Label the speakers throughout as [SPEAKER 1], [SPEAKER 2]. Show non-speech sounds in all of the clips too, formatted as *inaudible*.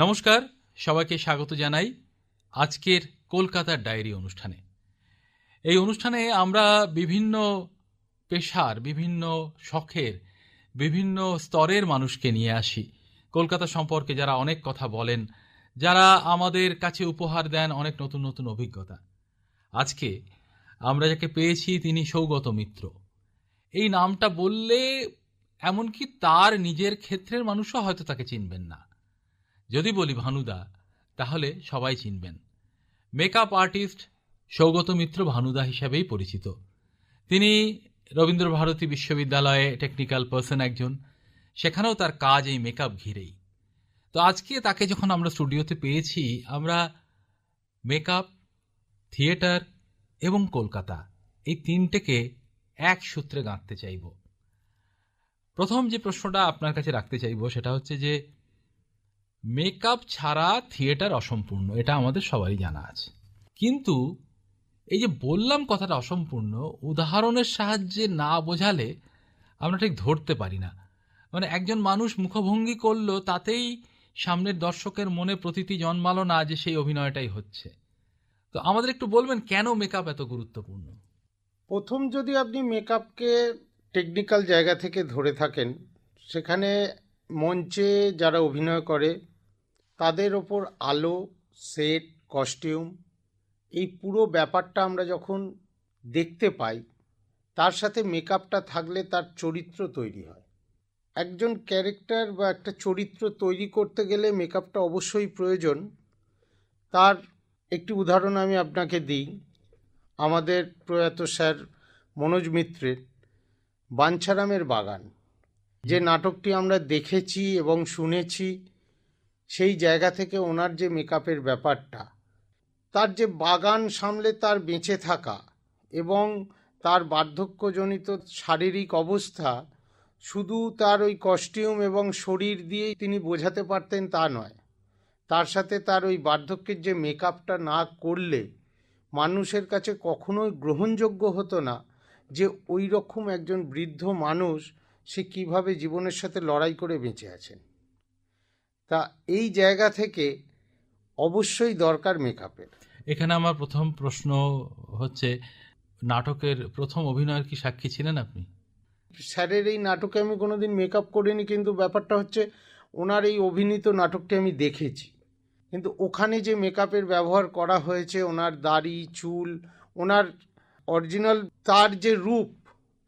[SPEAKER 1] নমস্কার, সবাইকে স্বাগত জানাই আজকের কলকাতার ডায়েরি অনুষ্ঠানে। এই অনুষ্ঠানে আমরা বিভিন্ন পেশার, বিভিন্ন শখের, বিভিন্ন স্তরের মানুষকে নিয়ে আসি। কলকাতা সম্পর্কে যারা অনেক কথা বলেন, যারা আমাদের কাছে উপহার দেন অনেক নতুন নতুন অভিজ্ঞতা। আজকে আমরা যাকে পেয়েছি তিনি সৌগত মিত্র। এই নামটা বললে এমনকি তার নিজের ক্ষেত্রের মানুষও হয়তো তাকে চিনবেন না। যদি বলি ভানুদা, তাহলে সবাই চিনবেন। মেকআপ আর্টিস্ট সৌগত মিত্র ভানুদা হিসাবেই পরিচিত। তিনি রবীন্দ্রভারতী বিশ্ববিদ্যালয়ে টেকনিক্যাল পার্সন একজন। সেখানেও তার কাজ এই মেকআপ ঘিরেই। তো আজকে তাকে যখন আমরা স্টুডিওতে পেয়েছি, আমরা মেকআপ, থিয়েটার এবং কলকাতা এই তিনটেকে এক সূত্রে গাঁথতে চাইব। প্রথম যে প্রশ্নটা আপনার কাছে রাখতে চাইব সেটা হচ্ছে যে মেকআপ ছাড়া থিয়েটার অসম্পূর্ণ, এটা আমাদের সবারই জানা আছে। কিন্তু এই যে বললাম কথাটা অসম্পূর্ণ, উদাহরণের সাহায্যে না বোঝালে আমরা ঠিক ধরতে পারি না। মানে একজন মানুষ মুখভঙ্গি করল, তাতেই সামনের দর্শকের মনে প্রতীতি জন্মালো না যে সেই অভিনয়টাই হচ্ছে। তো আমাদের একটু বলবেন, কেন মেকআপ এত গুরুত্বপূর্ণ?
[SPEAKER 2] প্রথম যদি আপনি মেকআপকে টেকনিক্যাল জায়গা থেকে ধরে থাকেন, সেখানে মঞ্চে যারা অভিনয় করে তাদের ওপর আলো সেট কস্টিউম এই পুরো ব্যাপারটা আমরা যখন দেখতে পাই, তার সাথে মেকআপটা থাকলে তার চরিত্র তৈরি হয়। একজন ক্যারেক্টার বা একটা চরিত্র তৈরি করতে গেলে মেকআপটা অবশ্যই প্রয়োজন। তার একটি উদাহরণ আমি আপনাকে দিই। আমাদের প্রয়াত স্যার মনোজ মিত্রের বাঞ্ছারামের বাগান। যে নাটকটি আমরা দেখেছি এবং শুনেছি সেই জায়গা থেকে ওনার যে মেকআপের ব্যাপারটা, তার যে বাগান সামলে তার বেঁচে থাকা এবং তার বার্ধক্যজনিত শারীরিক অবস্থা, শুধু তার ওই কস্টিউম এবং শরীর দিয়েই তিনি বোঝাতে পারতেন তা নয়। তার সাথে তার ওই বার্ধক্যের যে মেকআপটা না করলে মানুষের কাছে কখনোই গ্রহণযোগ্য হতো না যে ওই রকম একজন বৃদ্ধ মানুষ সে কীভাবে জীবনের সাথে লড়াই করে বেঁচে আছেন। তা এই জায়গা থেকে অবশ্যই দরকার মেকআপের।
[SPEAKER 1] এখানে আমার প্রথম প্রশ্ন হচ্ছে নাটকের প্রথম অভিনয়ের কি সাক্ষী ছিলেন আপনি?
[SPEAKER 2] স্যারের এই নাটকে আমি কোনোদিন মেকআপ করিনি কিন্তু ব্যাপারটা হচ্ছে ওনার এই অভিনীত নাটকটি আমি দেখেছি। কিন্তু ওখানে যে মেকআপের ব্যবহার করা হয়েছে ওনার দাড়ি চুল ওনার অরিজিনাল তার যে রূপ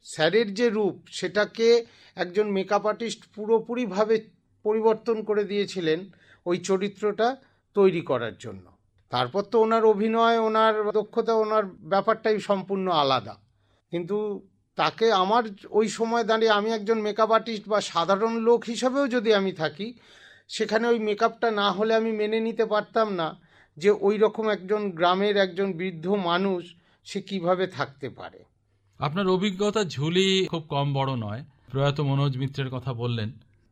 [SPEAKER 2] স্যারের যে রূপ সেটাকে একজন মেকআপ আর্টিস্ট পুরোপুরিভাবে পরিবর্তন করে দিয়েছিলেন ওই চরিত্রটা তৈরি করার জন্য। তারপর তো ওনার অভিনয়, ওনার দক্ষতা, ওনার ব্যাপারটাই সম্পূর্ণ আলাদা। কিন্তু তাকে আমার ওই সময় দাঁড়িয়ে আমি একজন মেকআপ আর্টিস্ট বা সাধারণ লোক হিসাবেও যদি আমি থাকি, সেখানে ওই মেকআপটা না হলে আমি মেনে নিতে পারতাম না যে ওই রকম একজন গ্রামের একজন বৃদ্ধ মানুষ সে কীভাবে থাকতে পারে।
[SPEAKER 1] আপনার অভিজ্ঞতা ঝুলি খুব কম বড় নয়। প্রয়াত মনোজ মিত্রের কথা বললেন।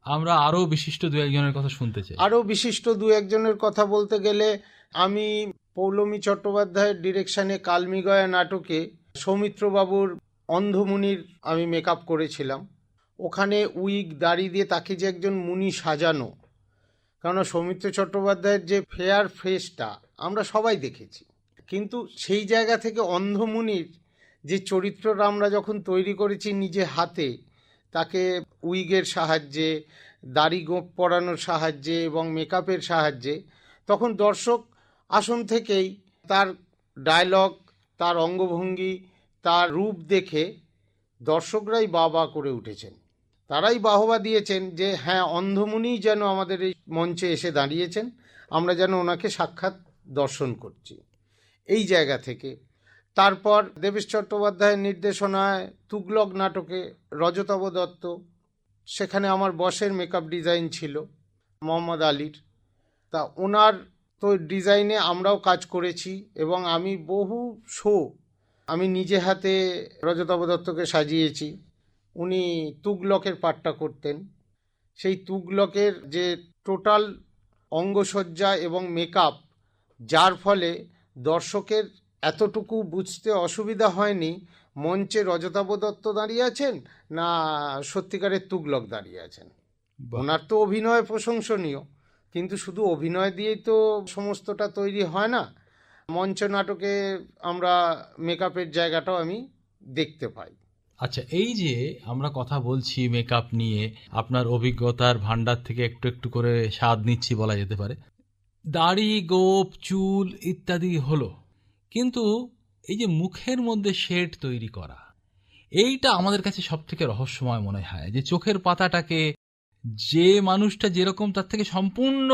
[SPEAKER 1] আমরা আরও বিশিষ্ট দু একজনের কথা শুনতে চাই।
[SPEAKER 2] আরও বিশিষ্ট দু একজনের কথা বলতে গেলে আমি পৌলমী চট্টোপাধ্যায়ের ডিরেকশনে কালমিগয়া নাটকে সৌমিত্রবাবুর অন্ধমুনির আমি মেকআপ করেছিলাম। ওখানে উইক দাড়ি দিয়ে তাকে যে একজন মুনি সাজানো। কারণ সৌমিত্র চট্টোপাধ্যায়ের যে ফেয়ার ফেসটা আমরা সবাই দেখেছি। কিন্তু সেই জায়গা থেকে অন্ধমুনির যে চরিত্রটা আমরা যখন তৈরি করেছি নিজে হাতে, তাকে উইগের সাহায্যে, দাড়ি গোঁপ পরানোর সাহায্যে এবং মেকআপের সাহায্যে, তখন দর্শক আসন থেকেই তার ডায়লগ, তার অঙ্গভঙ্গি, তার রূপ দেখে দর্শকরাই বা বা করে উঠেছেন। তারাই বাহবা দিয়েছেন যে হ্যাঁ অন্ধমুনি যেন আমাদের এই মঞ্চে এসে দাঁড়িয়েছেন, আমরা যেন ওনাকে সাক্ষাৎ দর্শন করছি। এই জায়গা থেকে। তারপর দেবেশ চট্টোপাধ্যায়ের নির্দেশনায় তুগলক নাটকে রজতব দত্ত সেখানে আমার বসের মেকআপ ডিজাইন ছিল, মোহাম্মদ আলীর। তা ওনার তো ডিজাইনে আমরাও কাজ করেছি এবং আমি বহু শো আমি নিজে হাতে রজতব দত্তকে সাজিয়েছি। উনি তুগলকের পাঠটা করতেন। সেই তুগলকের যে টোটাল অঙ্গসজ্জা এবং মেকআপ যার ফলে দর্শকের এতটুকু বুঝতে অসুবিধা হয়নি মঞ্চে রজতাভ দত্ত দাঁড়িয়ে আছেন না সত্যিকারের তুগলক দাঁড়িয়ে আছেন? ওনার তো অভিনয় প্রশংসনীয় কিন্তু শুধু অভিনয় দিয়েই তো সমস্তটা তৈরি হয় না। মঞ্চ নাটকে আমরা মেকআপের জায়গাটাও আমি দেখতে পাই।
[SPEAKER 1] আচ্ছা এই যে আমরা কথা বলছি মেকআপ নিয়ে আপনার অভিজ্ঞতার ভান্ডার থেকে একটু একটু করে স্বাদ নিচ্ছি বলা যেতে পারে। দাড়ি গোপ চুল ইত্যাদি হলো কিন্তু এই যে মুখের মধ্যে শেড তৈরি করা, এইটা আমাদের কাছে সব থেকে রহস্যময় মনে হয়, যে চোখের পাতাটাকে যে মানুষটা যেরকম তার থেকে সম্পূর্ণ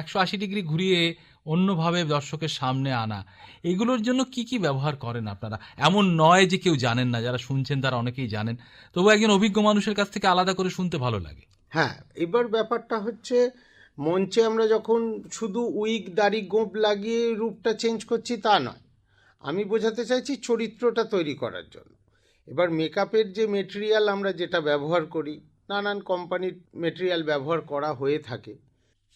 [SPEAKER 1] একশো আশি ডিগ্রি ঘুরিয়ে অন্যভাবে দর্শকের সামনে আনা, এগুলোর জন্য কি কি ব্যবহার করেন আপনারা? এমন নয় যে কেউ জানেন না, যারা শুনছেন তারা অনেকেই জানেন, তবু একজন অভিজ্ঞ মানুষের কাছ থেকে আলাদা করে শুনতে ভালো লাগে।
[SPEAKER 2] হ্যাঁ এবার ব্যাপারটা হচ্ছে মঞ্চে আমরা যখন শুধু উইক, দাড়ি গোঁপ লাগিয়ে রূপটা চেঞ্জ করছি তা নয়। আমি বোঝাতে চাইছি চরিত্রটা তৈরি করার জন্য। এবার মেকআপের যে মেটেরিয়াল আমরা যেটা ব্যবহার করি নানান কোম্পানির মেটেরিয়াল ব্যবহার করা হয়ে থাকে।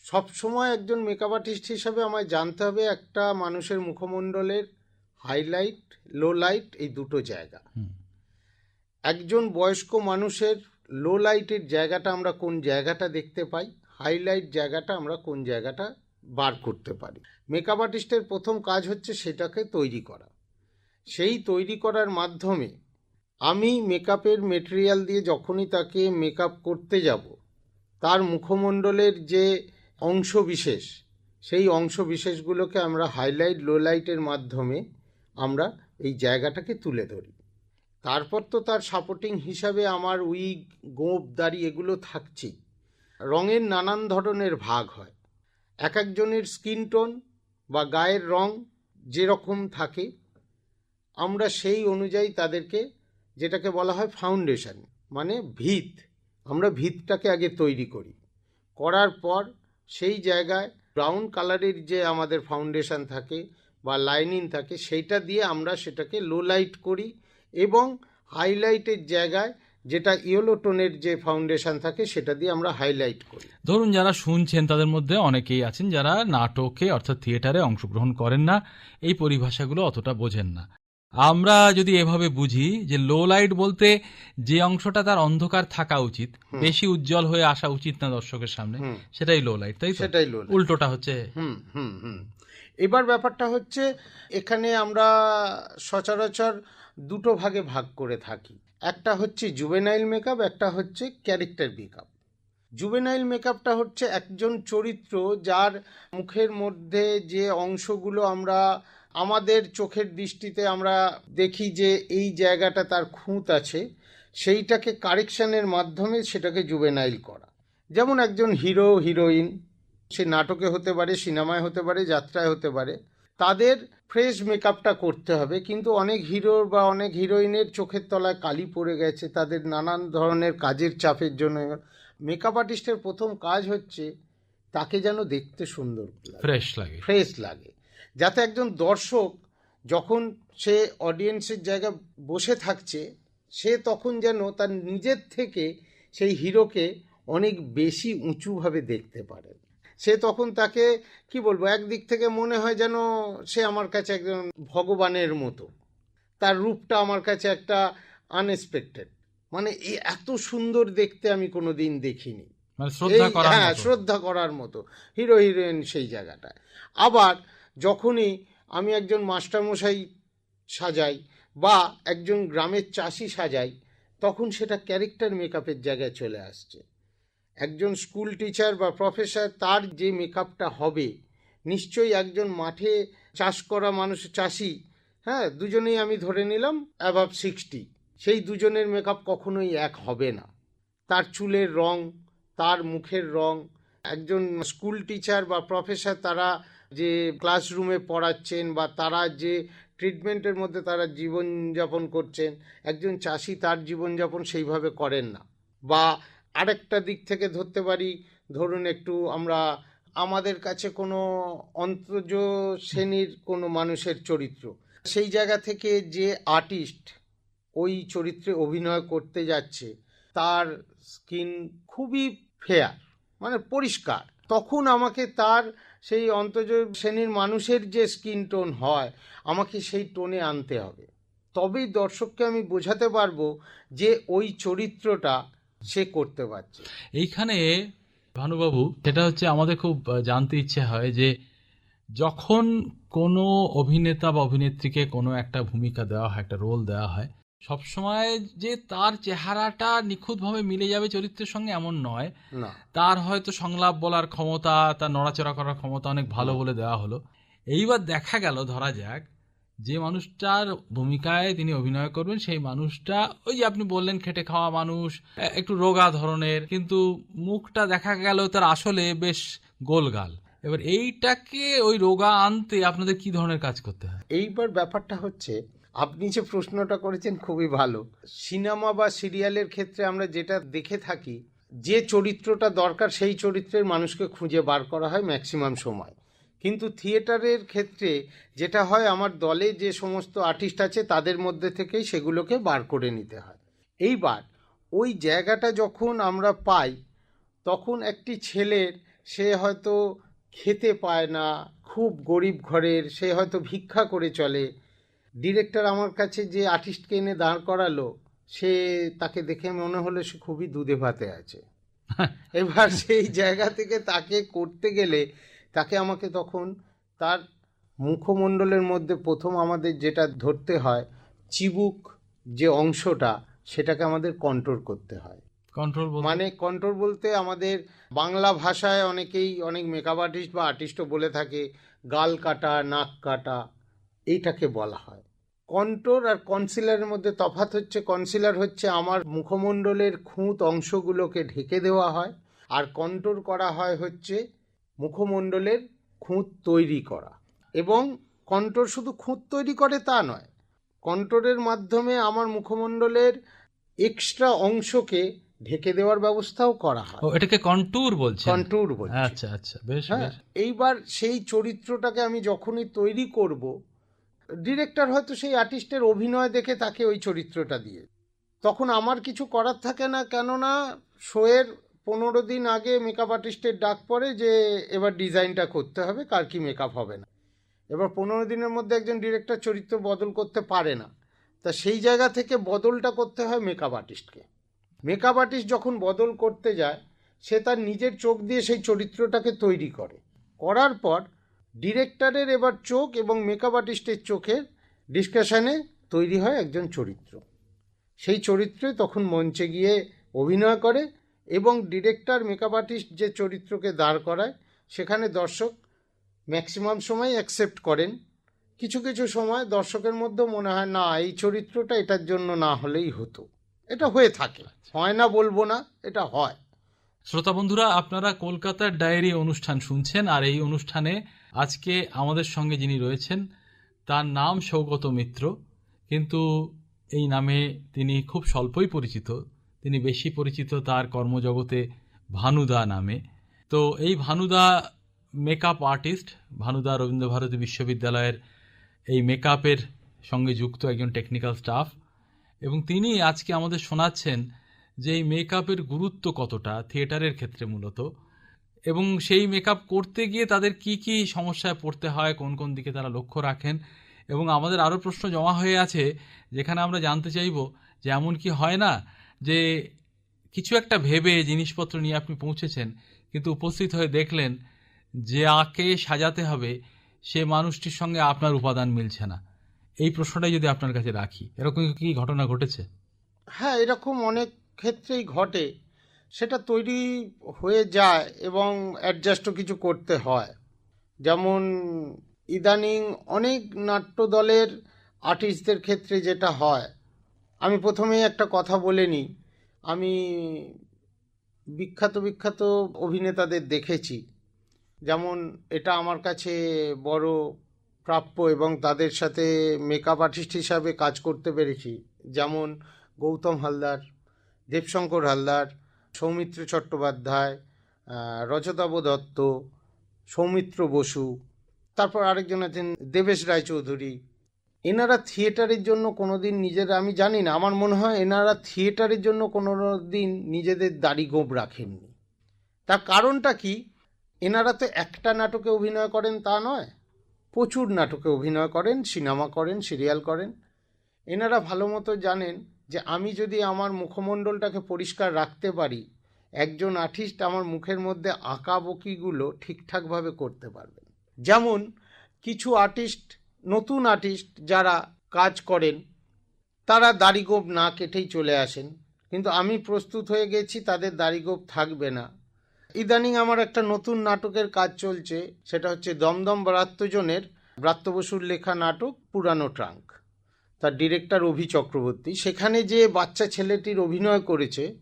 [SPEAKER 2] সব সময় একজন মেকআপ আর্টিস্ট হিসাবে আমায় জানতে হবে একটা মানুষের মুখমণ্ডলের হাইলাইট লো লাইট এই দুটো জায়গা। একজন বয়স্ক মানুষের লো লাইটের জায়গাটা আমরা কোন জায়গাটা দেখতে পাই হাইলাইট জায়গাটা আমরা কোন জায়গাটা বার করতে পারি। মেকআপ আর্টিস্টের প্রথম কাজ হচ্ছে সেটাকে তৈরি করা। সেই তৈরি করার মাধ্যমে আমি মেকআপের মেটেরিয়াল দিয়ে যখনই তাকে মেকআপ করতে যাব, তার মুখমণ্ডলের যে অংশ বিশেষ সেই অংশ বিশেষগুলোকে আমরা হাইলাইট লো লাইটের মাধ্যমে আমরা এই জায়গাটাকে তুলে ধরি। তারপর তো তার সাপোর্টিং হিসাবে আমার উইগ গোঁপ, দাড়ি এগুলো থাকছেই। রঙের নানান ধরনের ভাগ হয়। এক একজনের স্কিন টোন বা গায়ের রং যেরকম থাকে, আমরা সেই অনুযায়ী তাদেরকে যেটাকে বলা হয় ফাউন্ডেশন মানে ভিত। আমরা ভিতটাকে আগে তৈরি করি। করার পর সেই জায়গায় ব্রাউন কালারের যে আমাদের ফাউন্ডেশন থাকে বা লাইনিং থাকে, সেইটা দিয়ে আমরা সেটাকে লো লাইট করি এবং হাইলাইটের জায়গায় যেটা ইয়েলো টোনের যে ফাউন্ডেশন থাকে সেটা দিয়ে আমরা হাইলাইট করি।
[SPEAKER 1] ধরুন যারা শুনছেন তাদের মধ্যে অনেকেই আছেন যারা নাটকে অর্থাৎ থিয়েটারে অংশগ্রহণ করেন না। এই পরিভাষাগুলো অতটা বোঝেন না। আমরা যদি এভাবে বুঝি যে লো লাইট বলতে যে অংশটা তার অন্ধকার থাকা উচিত বেশি উজ্জ্বল হয়ে আসা উচিত না দর্শকের সামনে সেটাই লো লাইট তাই
[SPEAKER 2] সেটাই লো
[SPEAKER 1] উল্টোটা হচ্ছে
[SPEAKER 2] হুম হুম হুম। এবার ব্যাপারটা হচ্ছে এখানে আমরা সচরাচর দুটো ভাগে ভাগ করে থাকি। একটা হচ্ছে জুবেনাইল মেকআপ একটা হচ্ছে ক্যারেক্টার মেকআপ জুবেনাইল মেকআপটা হচ্ছে একজন চরিত্র যার মুখের মধ্যে যে অংশগুলো আমরা, আমাদের চোখের দৃষ্টিতে আমরা দেখি যে এই জায়গাটা তার খুঁত আছে, সেইটাকে কারেকশানের মাধ্যমে সেটাকে জুবেনাইল করা। যেমন একজন হিরো হিরোইন সে নাটকে হতে পারে, সিনেমায় হতে পারে, যাত্রায় হতে পারে, তাদের ফ্রেশ মেকআপটা করতে হবে। কিন্তু অনেক হিরোর বা অনেক হিরোইনের চোখের তলায় কালি পড়ে গেছে। তাদের নানান ধরনের কাজের চাপের জন্য। মেকআপ আর্টিস্টের প্রথম কাজ হচ্ছে তাকে যেন দেখতে সুন্দর
[SPEAKER 1] ফ্রেশ লাগে।
[SPEAKER 2] ফ্রেশ লাগে। যাতে একজন দর্শক যখন সে অডিয়েন্সের জায়গায় বসে থাকছে সে তখন যেন তার নিজের থেকে সেই হিরোকে অনেক বেশি উঁচুভাবে দেখতে পারে। সে তখন তাকে কি বলব একদিক থেকে মনে হয় যেন সে আমার কাছে একজন ভগবানের মতো। তার রূপটা আমার কাছে একটা আনএক্সপেক্টেড মানে এত সুন্দর দেখতে আমি কোনো দিন দেখিনি।
[SPEAKER 1] মানে
[SPEAKER 2] হ্যাঁ শ্রদ্ধা করার মতো। হিরো হিরোইন সেই জায়গাটায়। আবার যখনই আমি একজন মাস্টারমশাই সাজাই বা একজন গ্রামের চাষি সাজাই তখন সেটা ক্যারেক্টার মেকআপের জায়গায় চলে আসছে। একজন স্কুল টিচার বা প্রফেসর তার যে মেকআপটা হবে, নিশ্চয়ই একজন মাঠে চাষ করা মানুষ, চাষি হ্যাঁ দুজনেই আমি ধরে নিলাম অ্যাভাব সিক্সটি সেই দুজনের মেকআপ কখনোই এক হবে না। তার চুলের রং, তার মুখের রং, একজন স্কুল টিচার বা প্রফেসর তারা যে ক্লাসরুমে পড়াচ্ছেন বা তারা যে ট্রিটমেন্টের মধ্যে তারা জীবনযাপন করছেন, একজন চাষি তার জীবনযাপন সেইভাবে করেন না। বা আরেকটা দিক থেকে ধরতে পারি, ধরুন একটু আমরা, আমাদের কাছে কোনো অন্তর্জ শ্রেণির কোনো মানুষের চরিত্র। সেই জায়গা থেকে যে আর্টিস্ট ওই চরিত্রে অভিনয় করতে যাচ্ছে, তার স্কিন খুবই ফেয়ার মানে পরিষ্কার। তখন আমাকে তার সেই অন্তর্জ শ্রেণির মানুষের যে স্কিন টোন হয়, আমাকে সেই টোনে আনতে হবে। তবেই দর্শককে আমি বোঝাতে পারব যে ওই চরিত্রটা সে করতে পারছে।
[SPEAKER 1] এইখানে ভানুবাবু সেটা হচ্ছে আমাদের খুব জানতে ইচ্ছে হয় যে যখন কোনো অভিনেতা বা অভিনেত্রীকে কোনো একটা ভূমিকা দেওয়া হয় একটা রোল দেওয়া হয় সবসময় যে তার চেহারাটা নিখুঁতভাবে মিলে যাবে চরিত্রের সঙ্গে এমন নয়। তার হয়তো সংলাপ বলার ক্ষমতা তার নড়াচড়া করার ক্ষমতা অনেক ভালো বলে দেওয়া হলো। এইবার দেখা গেল ধরা যাক যে মানুষটার ভূমিকায় তিনি অভিনয় করবেন, সেই মানুষটা, ওই যে আপনি বললেন খেটে খাওয়া মানুষ একটু রোগা ধরনের, কিন্তু মুখটা দেখা গেল তার আসলে বেশ গোলগাল। এবার এইটাকে ওই রোগা আনতে আপনাদের কি ধরনের কাজ করতে হয়?
[SPEAKER 2] এইবার ব্যাপারটা হচ্ছে, আপনি যে প্রশ্নটা করেছেন খুবই ভালো। সিনেমা বা সিরিয়ালের ক্ষেত্রে আমরা যেটা দেখে থাকি, যে চরিত্রটা দরকার সেই চরিত্রের মানুষকে খুঁজে বার করা হয় ম্যাক্সিমাম সময়। কিন্তু থিয়েটারের ক্ষেত্রে যেটা হয় আমার দলে যে সমস্ত আর্টিস্ট আছে তাদের মধ্যে থেকেই সেগুলোকে বার করে নিতে হয়। এইবার ওই জায়গাটা যখন আমরা পাই তখন একটি ছেলের সে হয়তো খেতে পায় না খুব গরিব ঘরের সে হয়তো ভিক্ষা করে চলে। ডিরেক্টর আমার কাছে যে আর্টিস্টকে এনে দাঁড় করালো সে তাকে দেখে মনে হলো সে খুবই দুধে ভাতে আছে। *laughs* এবার সেই জায়গা থেকে তাকে করতে গেলে তাকে আমাকে তখন তার মুখমণ্ডলের মধ্যে প্রথম আমাদের যেটা ধরতে হয় চিবুক যে অংশটা সেটাকে আমাদের কন্ট্রোল করতে হয়।
[SPEAKER 1] কন্ট্রোল
[SPEAKER 2] মানে কন্ট্রোল বলতে আমাদের বাংলা ভাষায় অনেকেই অনেক মেকআপ আর্টিস্ট বা আর্টিস্টও বলে থাকে গাল কাটা নাক কাটা এইটাকে বলা হয়। কন্ট্রোর আর কনসিলারের মধ্যে তফাৎ হচ্ছে কনসিলার হচ্ছে আমার মুখমণ্ডলের খুঁত অংশগুলোকে ঢেকে দেওয়া হয় আর কন্ট্রোর করা হয় হচ্ছে মুখমণ্ডলের খুঁত তৈরি করা। এবং কন্ট্রোর শুধু খুঁত তৈরি করে তা নয় কন্ট্রোরের মাধ্যমে আমার মুখমণ্ডলের এক্সট্রা অংশকে ঢেকে দেওয়ার ব্যবস্থাও করা হয়।
[SPEAKER 1] এটাকে কন্ট্যুর বলছেন?
[SPEAKER 2] কন্ট্রোর বলছি।
[SPEAKER 1] আচ্ছা আচ্ছা বেশ
[SPEAKER 2] হ্যাঁ
[SPEAKER 1] বেশ।
[SPEAKER 2] এইবার সেই চরিত্রটাকে আমি যখনই তৈরি করব ডিরেক্টর হয়তো সেই আর্টিস্টের অভিনয় দেখে তাকে ওই চরিত্রটা দিয়ে। তখন আমার কিছু করার থাকে না কেননা শোয়ের পনেরো দিন আগে মেকআপ আর্টিস্টের ডাক পড়ে যে এবার ডিজাইনটা করতে হবে, কার কি মেকআপ হবে না। এবার পনেরো দিনের মধ্যে একজন ডিরেক্টর চরিত্র বদল করতে পারে না। তা সেই জায়গা থেকে বদলটা করতে হয় মেকআপ আর্টিস্টকে মেকআপ আর্টিস্ট যখন বদল করতে যায়, সে তার নিজের চোখ দিয়ে সেই চরিত্রটাকে তৈরি করে। করার পর ডিরেক্টরের এবার চোখ এবং মেকআপ আর্টিস্টের চোখের ডিসকাশানে তৈরি হয় একজন চরিত্র। সেই চরিত্রে তখন মঞ্চে গিয়ে অভিনয় করে এবং ডিরেক্টর মেকআপ আর্টিস্ট যে চরিত্রকে দাঁড় করায় সেখানে দর্শক ম্যাক্সিমাম সময় অ্যাকসেপ্ট করেন। কিছু কিছু সময় দর্শকের মধ্যেও মনে হয় না এই চরিত্রটা এটার জন্য না হলেই হতো। এটা হয়ে থাকে। হয় না বলব না এটা হয়।
[SPEAKER 1] শ্রোতা বন্ধুরা আপনারা কলকাতার ডায়েরি অনুষ্ঠান শুনছেন আর এই অনুষ্ঠানে আজকে আমাদের সঙ্গে যিনি রয়েছেন তার নাম সৌগত মিত্র। কিন্তু এই নামে তিনি খুব স্বল্পই পরিচিত। তিনি বেশি পরিচিত তার কর্মজগতে ভানুদা নামে। তো এই ভানুদা মেকআপ আর্টিস্ট, ভানুদা রবীন্দ্রভারতী বিশ্ববিদ্যালয়ের এই মেকআপের সঙ্গে যুক্ত একজন টেকনিক্যাল স্টাফ। এবং তিনি আজকে আমাদের শোনাচ্ছেন যে এই মেকআপের গুরুত্ব কতটা থিয়েটারের ক্ষেত্রে মূলত। এবং সেই মেকআপ করতে গিয়ে তাদের কি কি সমস্যায় পড়তে হয়, কোন কোন দিকে তারা লক্ষ্য রাখেন। এবং আমাদের আরও প্রশ্ন জমা হয়ে আছে, যেখানে আমরা জানতে চাইব যে এমন কি হয় না যে কিছু একটা ভেবে জিনিসপত্র নিয়ে আপনি পৌঁছেছেন, কিন্তু উপস্থিত হয়ে দেখলেন যে আকে সাজাতে হবে, সে মানুষটির সঙ্গে আপনার উপাদান মিলছে না। এই প্রশ্নটাই যদি আপনার কাছে রাখি, এরকম কি ঘটনা ঘটেছে?
[SPEAKER 2] হ্যাঁ এরকম অনেক ক্ষেত্রেই ঘটে। সেটা তৈরি হয়ে যায় এবং অ্যাডজাস্টও কিছু করতে হয়। যেমন ইদানিং অনেক নাট্য দলের আর্টিস্টদের ক্ষেত্রে যেটা হয় আমি প্রথমেই একটা কথা বলে নিই আমি বিখ্যাত বিখ্যাত অভিনেতাদের দেখেছি। যেমন এটা আমার কাছে বড় প্রাপ্য এবং তাদের সাথে মেকআপ আর্টিস্ট হিসাবে কাজ করতে পেরেছি। যেমন গৌতম হালদার দেবশঙ্কর হালদার সৌমিত্র চট্টোপাধ্যায় আহ, রজতাভ দত্ত সৌমিত্র বসু তারপর আরেকজন আছেন দেবেশ রায়চৌধুরী। এনারা থিয়েটারের জন্য কোনো দিন নিজেরা আমি জানি না, আমার মনে হয় এনারা থিয়েটারের জন্য কোনো দিন নিজেদের দাড়ি গোপ রাখেননি। তার কারণটা কি? এনারা তো একটা নাটকে অভিনয় করেন তা নয়, প্রচুর নাটকে অভিনয় করেন, সিনেমা করেন, সিরিয়াল করেন। এনারা ভালো মতো জানেন যে আমি যদি আমার মুখমণ্ডলটাকে পরিষ্কার রাখতে পারি, একজন আর্টিস্ট আমার মুখের মধ্যে আঁকা বকিগুলো ঠিকঠাকভাবে করতে পারবেন। যেমন কিছু আর্টিস্ট নতুন আর্টিস্ট যারা কাজ করেন, তারা দাড়িগোপ না কেটেই চলে আসেন। কিন্তু আমি প্রস্তুত হয়ে গেছি, তাদের দাড়িগোপ থাকবে না। ইদানিং আমার একটা নতুন নাটকের কাজ চলছে, সেটা হচ্ছে দমদম ব্রাত্যজনের ব্রাত্য বসুর লেখা নাটক পুরানো ট্রাঙ্ক। তার ডিরেক্টর অভি চক্রবর্তী। সেখানে যে বাচ্চা ছেলেটির অভিনয় করেছে,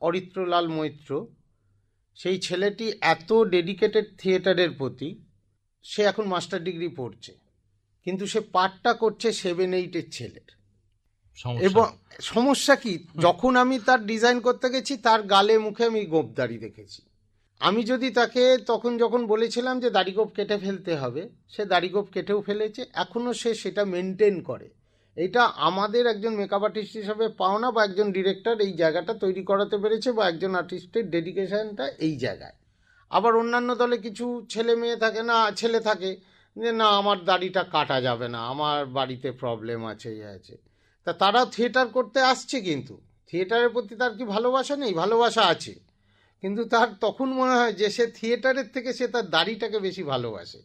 [SPEAKER 2] অরিত্রলাল মৈত্র, সেই ছেলেটি এত ডেডিকেটেড থিয়েটারের প্রতি, সে এখন মাস্টার ডিগ্রি পড়ছে। কিন্তু সে পাঠটা করছে সেভেন এইটের ছেলের। এবং সমস্যা কি? যখন আমি তার ডিজাইন করতে গেছি তার গালে মুখে আমি গোপদাড়ি দেখেছি। আমি যদি তাকে তখন যখন বলেছিলাম যে দাড়িগোপ কেটে ফেলতে হবে সে দাড়িগোপ কেটেও ফেলেছে। এখনও সে সেটা মেনটেন করে। এটা আমাদের একজন মেকআপ আর্টিস্ট হিসাবে পাওনা বা একজন ডিরেক্টর এই জায়গাটা তৈরি করাতে পেরেছে বা একজন আর্টিস্টের ডেডিকেশনটা এই জায়গায়। আবার অন্যান্য দলে কিছু ছেলে মেয়ে থাকে না ছেলে থাকে। যে না আমার দাড়িটা কাটা যাবে না আমার বাড়িতে প্রবলেম আছে ইয়ে আছে। তা তারা থিয়েটার করতে আসছে কিন্তু। থিয়েটারের প্রতি তার কি ভালোবাসা নেই? ভালোবাসা আছে। কিন্তু তার তখন মনে হয় যে সে থিয়েটারের থেকে সে তার দাড়িটাকে বেশি ভালোবাসে।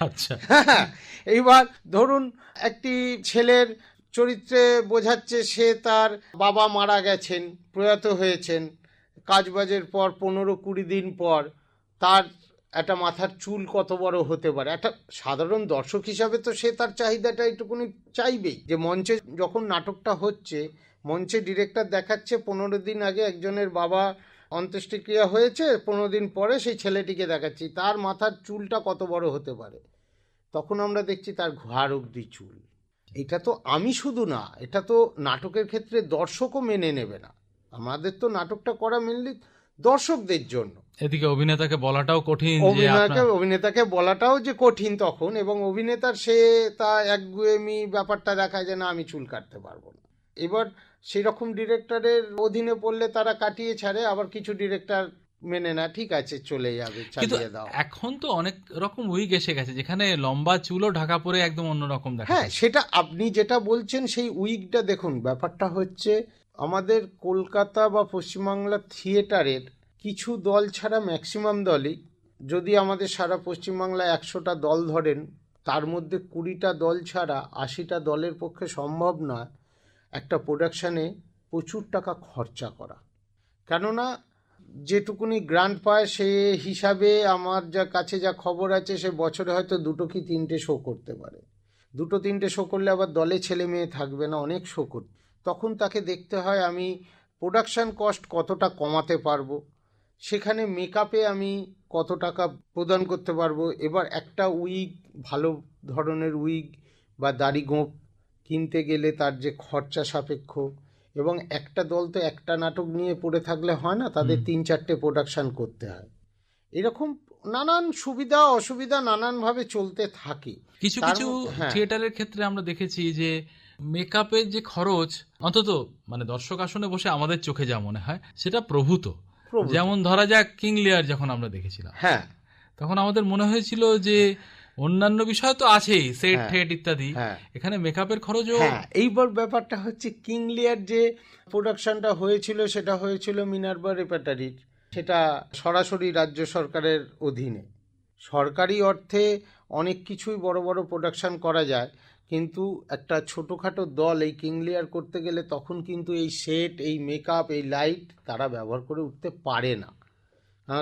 [SPEAKER 1] আচ্ছা।
[SPEAKER 2] হ্যাঁ। এইবার ধরুন একটি ছেলের চরিত্রে বোঝাচ্ছে সে তার বাবা মারা গেছেন প্রয়াত হয়েছেন কাজবাজের পর পনেরো কুড়ি দিন পর তার একটা মাথার চুল কত বড় হতে পারে? একটা সাধারণ দর্শক হিসাবে তো সে তার চাহিদাটা একটুকুনি চাইবেই। যে মঞ্চে যখন নাটকটা হচ্ছে, মঞ্চে ডিরেক্টর দেখাচ্ছে, পনেরো দিন আগে একজনের বাবা অন্ত্যেষ্টিক্রিয়া হয়েছে, পনেরো দিন পরে সেই ছেলেটিকে দেখাচ্ছি, তার মাথার চুলটা কত বড় হতে পারে? তখন আমরা দেখছি তার ঘাড় অবধি চুল। এটা তো আমি শুধু না, এটা তো নাটকের ক্ষেত্রে দর্শকও মেনে নেবে না। আমাদের তো নাটকটা করা মেনলি দর্শকদের জন্য।
[SPEAKER 1] এদিকে অভিনেতাকে বলাটাও কঠিন
[SPEAKER 2] অভিনেতাকে অভিনেতাকে বলাটাও যে কঠিন তখন এবং অভিনেতার সে তা একগুয়েমি ব্যাপারটা দেখায় যে না আমি চুল কাটতে পারব না। এবার সেই রকম ডিরেক্টরের অধীনে পড়লে তারা কাটিয়ে ছাড়ে আবার কিছু ডিরেক্টর মেনে না ঠিক আছে চলে যাবে চালিয়ে দাও।
[SPEAKER 1] এখন তো অনেক রকম উইক এসে গেছে যেখানে লম্বা চুলও ঢাকা পরে একদম অন্যরকম দেখা
[SPEAKER 2] হ্যাঁ সেটা আপনি যেটা বলছেন সেই উইকটা দেখুন। ব্যাপারটা হচ্ছে আমাদের কলকাতা বা পশ্চিমবাংলা থিয়েটারের কিছু দল ছাড়া ম্যাক্সিমাম দলই। যদি আমাদের সারা পশ্চিমবাংলা একশোটা দল ধরেন, তার মধ্যে কুড়িটা দল ছাড়া আশিটা দলের পক্ষে সম্ভব নয় একটা প্রোডাকশানে প্রচুর টাকা খরচা করা। কেননা, যেটুকুনি গ্রান্ট পায়, সে হিসাবে আমার যা কাছে যা খবর আছে, সে বছরে হয়তো দুটো কি তিনটে শো করতে পারে। দুটো তিনটে শো করলে আবার দলে ছেলে মেয়ে থাকবে না, অনেক শো করতে তখন তাকে দেখতে হয় আমি প্রোডাকশান কস্ট কতটা কমাতে পারব। সেখানে মেকআপে আমি কত টাকা প্রদান করতে পারব এবার একটা উইগ ভালো ধরনের উইগ বা দাড়ি গোঁপ কিনতে গেলে তার যে খরচা সাপেক্ষ এবং একটা দল তো একটা নাটক নিয়ে পড়ে থাকলে হয় না তাদের তিন চারটে প্রোডাকশান করতে হয় এরকম নানান সুবিধা অসুবিধা নানানভাবে চলতে থাকে
[SPEAKER 1] কিছু কিছু
[SPEAKER 2] হ্যাঁ।
[SPEAKER 1] থিয়েটারের ক্ষেত্রে আমরা দেখেছি যে মেকআপের যে খরচ অন্তত মানে দর্শক আসনে বসে আমাদের চোখে যা মনে হয় সেটা প্রভূত
[SPEAKER 2] প্রভূত।
[SPEAKER 1] যেমন ধরা যাক কিং লিয়ার যখন আমরা দেখেছিলাম।
[SPEAKER 2] হ্যাঁ।
[SPEAKER 1] তখন আমাদের মনে হয়েছিল যে অন্যান্য বিষয় তো আছেই সেট
[SPEAKER 2] হ্যাঁ।
[SPEAKER 1] ঠেট ইত্যাদি।
[SPEAKER 2] হ্যাঁ।
[SPEAKER 1] এখানে মেকআপের খরচও
[SPEAKER 2] হ্যাঁ এইবার ব্যাপারটা হচ্ছে কিংলিয়ার যে প্রোডাকশনটা হয়েছিল সেটা হয়েছিল মিনার্বা রেপাটারির। সেটা সরাসরি রাজ্য সরকারের অধীনে। সরকারি অর্থে অনেক কিছুই বড় বড় প্রোডাকশন করা যায়। কিন্তু একটা ছোটোখাটো দল এই কিংলিয়ার করতে গেলে তখন কিন্তু এই সেট এই মেকআপ এই লাইট তারা ব্যবহার করে উঠতে পারে না।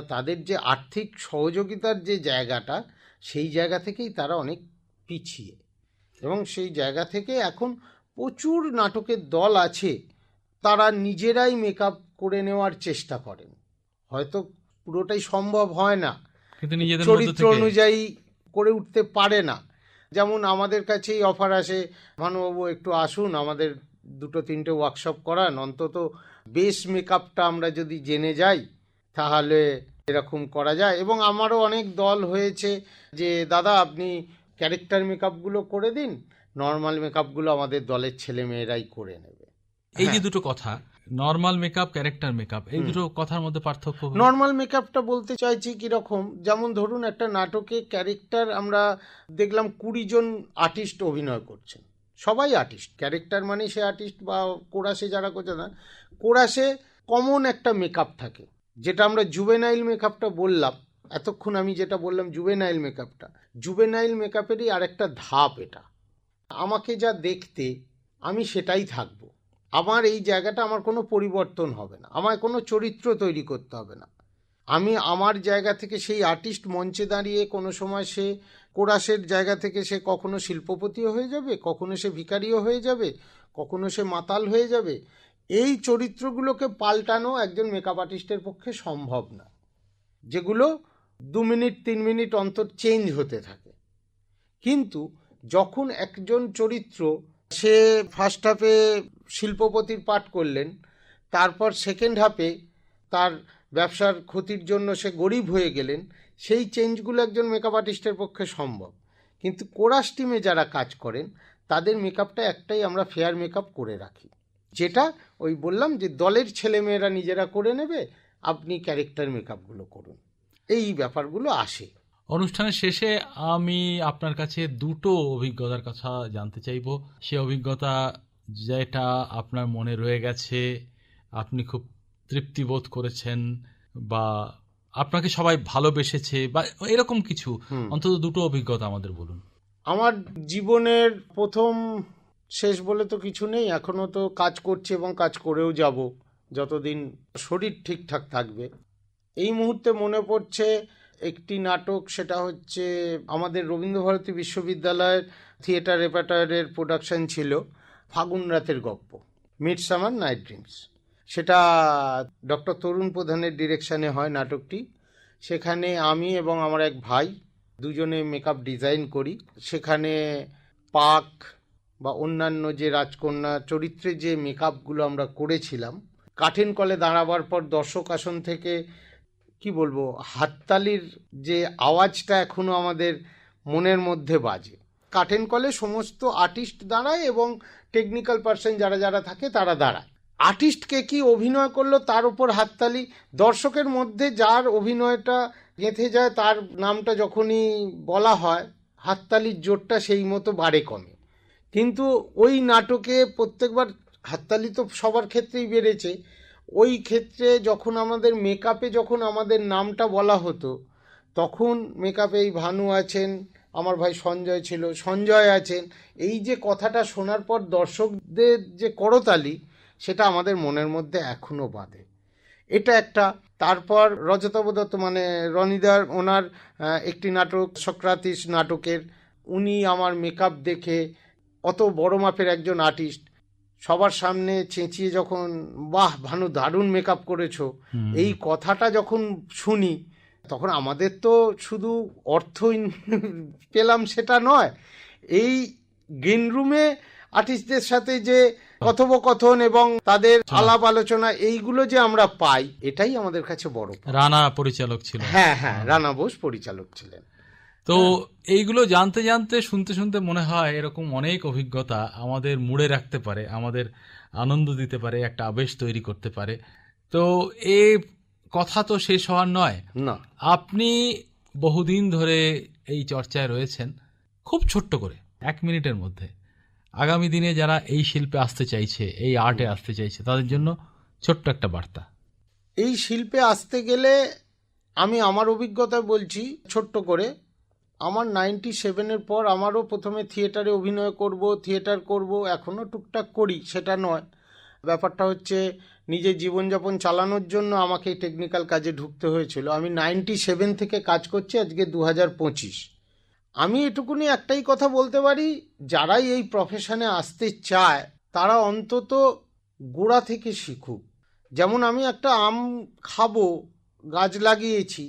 [SPEAKER 2] তাদের যে আর্থিক সহযোগিতার যে জায়গাটা সেই জায়গা থেকেই তারা অনেক পিছিয়ে। এবং সেই জায়গা থেকে এখন প্রচুর নাটকের দল আছে তারা নিজেরাই মেকআপ করে নেওয়ার চেষ্টা করেন। হয়তো পুরোটাই সম্ভব হয় না। চরিত্র অনুযায়ী করে উঠতে পারে না। যেমন আমাদের কাছেই অফার আসে ভানুবাবু একটু আসুন আমাদের দুটো তিনটে ওয়ার্কশপ করান অন্তত বেস মেকআপটা আমরা যদি জেনে যাই তাহলে এরকম করা যায়। এবং আমারও অনেক দল হয়েছে যে দাদা আপনি ক্যারেক্টার মেকআপগুলো করে দিন নর্মাল মেকআপগুলো আমাদের দলের ছেলে মেয়েরাই করে নেবে।
[SPEAKER 1] এই যে
[SPEAKER 2] হ্যাঁ।
[SPEAKER 1] দুটো কথা নর্মাল মেকআপ ক্যারেক্টার মেকআপ এই দুটো কথার মধ্যে পার্থক্য
[SPEAKER 2] নর্মাল মেকআপটা বলতে চাইছি কীরকম? যেমন ধরুন একটা নাটকে ক্যারেক্টার আমরা দেখলাম কুড়ি জন আর্টিস্ট অভিনয় করছেন। সবাই আর্টিস্ট ক্যারেক্টার মানে সে আর্টিস্ট বা কোরাসে যারা করছে না কোরাসে কমন একটা মেকআপ থাকে। যেটা আমরা জুবেনাইল মেকআপটা বললাম এতক্ষণ আমি যেটা বললাম জুবেনাইল মেকআপটা জুবেনাইল মেকআপেরই আরেকটা ধাপ এটা। আমাকে যা দেখতে আমি সেটাই থাকব। আমার এই জায়গাটা আমার কোনো পরিবর্তন হবে না। আমায় কোনো চরিত্র তৈরি করতে হবে না। আমি আমার জায়গা থেকে সেই আর্টিস্ট মঞ্চে দাঁড়িয়ে কোনো সময় সে কোরাসের জায়গা থেকে সে কখনো শিল্পপতিও হয়ে যাবে, কখনো সে ভিকারিও হয়ে যাবে, কখনো সে মাতাল হয়ে যাবে। এই চরিত্রগুলোকে পাল্টানো একজন মেকআপ আর্টিস্টের পক্ষে সম্ভব না। যেগুলো দু মিনিট, তিন মিনিট অন্তর চেঞ্জ হতে থাকে। কিন্তু যখন একজন চরিত্র সে ফার্স্ট হাফে শিল্পপতির পাঠ করলেন, তারপর সেকেন্ড হাফে তার ব্যবসার ক্ষতির জন্য সে গরিব হয়ে গেলেন, সেই চেঞ্জগুলো একজন মেকআপ আর্টিস্টের পক্ষে সম্ভব। কিন্তু কোরাস টিমে যারা কাজ করেন, তাদের মেকআপটা একটাই আমরা ফেয়ার মেকআপ করে রাখি। যেটা ওই বললাম যে দলের ছেলেমেয়েরা নিজেরা করে নেবে, আপনি ক্যারেক্টার মেকআপগুলো করুন। এই ব্যাপারগুলো আসে।
[SPEAKER 1] অনুষ্ঠানের শেষে আমি আপনার কাছে দুটো অভিজ্ঞতার কথা জানতে চাইব। সে অভিজ্ঞতা যেটা আপনার মনে রয়ে গেছে আপনি খুব তৃপ্তি বোধ করেছেন বা আপনাকে সবাই ভালোবেসেছে বা এরকম কিছু অন্তত দুটো অভিজ্ঞতা আমাদের বলুন।
[SPEAKER 2] আমার জীবনের প্রথম শেষ বলে তো কিছু নেই এখনও তো কাজ করছি এবং কাজ করেও যাব যতদিন শরীর ঠিকঠাক থাকবে। এই মুহূর্তে মনে পড়ছে একটি নাটক, সেটা হচ্ছে আমাদের রবীন্দ্রভারতী বিশ্ববিদ্যালয়ের থিয়েটার রেপার্টয়ের প্রোডাকশন ছিল ফাগুন রাতের গপ্প মিড সামার নাইট ড্রিমস। সেটা ডক্টর তরুণ প্রধানের ডিরেকশানে হয় নাটকটি। সেখানে আমি এবং আমার এক ভাই দুজনে মেকআপ ডিজাইন করি। সেখানে পাক বা অন্যান্য যে রাজকন্যা চরিত্রে যে মেকআপগুলো আমরা করেছিলাম কাঠিন কলে দাঁড়াবার পর দর্শক আসন থেকে কি বলব, হাততালির যে আওয়াজটা এখনও আমাদের মনের মধ্যে বাজে। কাঠেন কলে সমস্ত আর্টিস্ট দাঁড়ায় এবং টেকনিক্যাল পার্সন যারা যারা থাকে তারা দাঁড়ায়। আর্টিস্টকে কি অভিনয় করল তার উপর হাততালি? দর্শকের মধ্যে যার অভিনয়টা গেঁথে যায় তার নামটা যখনই বলা হয়, হাততালির জোরটা সেই মতো বাড়ে কমে। কিন্তু ওই নাটকে প্রত্যেকবার হাততালি তো সবার ক্ষেত্রেই বেড়েছে। ওই ক্ষেত্রে যখন আমাদের মেকআপে যখন আমাদের নামটা বলা হতো, তখন মেকআপে এই ভানু আছেন, আমার ভাই সঞ্জয় ছিল, সঞ্জয় আছেন, এই যে কথাটা শোনার পর দর্শকদের যে করতালি, সেটা আমাদের মনের মধ্যে এখনও বাঁধে। এটা একটা। তারপর রজতাভ দত্ত মানে রনিদার ওনার একটি নাটক, সক্রাতিস নাটকের। উনি আমার মেকআপ দেখে অত বড় মাপের একজন আর্টিস্ট সবার সামনে চেঁচিয়ে যখন বাহ ভানু দারুণ মেকআপ করেছ। এই কথাটা যখন শুনি তখন আমাদের তো শুধু অর্থ *laughs* পেলাম সেটা নয়। এই গ্রিন রুমে আর্টিস্টদের সাথে যে কথোপকথন এবং তাদের আলাপ আলোচনা এইগুলো যে আমরা পাই এটাই আমাদের কাছে বড়।
[SPEAKER 1] রানা পরিচালক ছিল
[SPEAKER 2] হ্যাঁ হ্যাঁ রানা বোস পরিচালক ছিলেন।
[SPEAKER 1] তো এইগুলো জানতে জানতে শুনতে শুনতে মনে হয় এরকম অনেক অভিজ্ঞতা আমাদের মুড়ে রাখতে পারে আমাদের আনন্দ দিতে পারে একটা আবেশ তৈরি করতে পারে। তো এ কথা তো শেষ হওয়ার নয়।
[SPEAKER 2] না।
[SPEAKER 1] আপনি বহুদিন ধরে এই চর্চায় রয়েছেন খুব ছোট্ট করে এক মিনিটের মধ্যে। আগামী দিনে যারা এই শিল্পে আসতে চাইছে এই আর্টে আসতে চাইছে তাদের জন্য ছোট্ট একটা বার্তা।
[SPEAKER 2] এই শিল্পে আসতে গেলে আমি আমার অভিজ্ঞতা বলছি ছোট্ট করে আমার নাইনটি সেভেনের পর আমারও প্রথমে থিয়েটারে অভিনয় করব, থিয়েটার করব এখনও টুকটাক করি, সেটা নয়। ব্যাপারটা হচ্ছে নিজের জীবনযাপন চালানোর জন্য আমাকে টেকনিক্যাল কাজে ঢুকতে হয়েছিল। আমি নাইনটি সেভেন থেকে কাজ করছি, আজকে দু হাজার পঁচিশ। আমি এটুকুনি একটাই কথা বলতে পারি, যারাই এই প্রফেশনে আসতে চায়, তারা অন্তত গোড়া থেকে শিখুক। যেমন আমি একটা আম খাব, গাছ লাগিয়েছি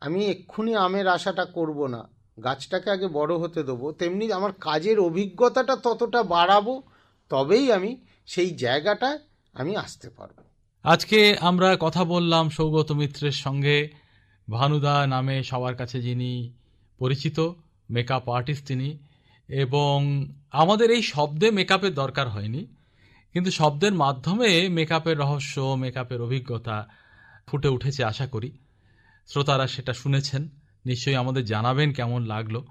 [SPEAKER 2] আমি এক্ষুনি আমের আশাটা করব না। গাছটাকে আগে বড় হতে দেবো। তেমনি আমার কাজের অভিজ্ঞতাটা ততটা বাড়াবো, তবেই আমি সেই জায়গাটায় আমি আসতে পারব।
[SPEAKER 1] আজকে আমরা কথা বললাম সৌগত মিত্রের সঙ্গে। ভানুদা নামে সবার কাছে যিনি পরিচিত মেকআপ আর্টিস্ট তিনি। এবং আমাদের এই শব্দে মেকআপের দরকার হয়নি। কিন্তু শব্দের মাধ্যমে মেকআপের রহস্য মেকআপের অভিজ্ঞতা ফুটে উঠেছে আশা করি। শ্রোতারা সেটা শুনেছেন। নিশ্চয়ই আমাদের জানাবেন কেমন লাগল।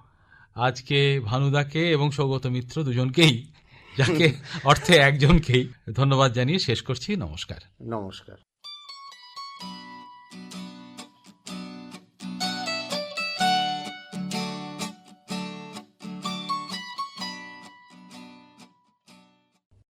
[SPEAKER 1] আজকে ভানুদাকে এবং সৌগত মিত্র দুজনকেই যাকে *laughs* অর্থে একজনকেই ধন্যবাদ জানিয়ে শেষ করছি। নমস্কার।
[SPEAKER 2] নমস্কার।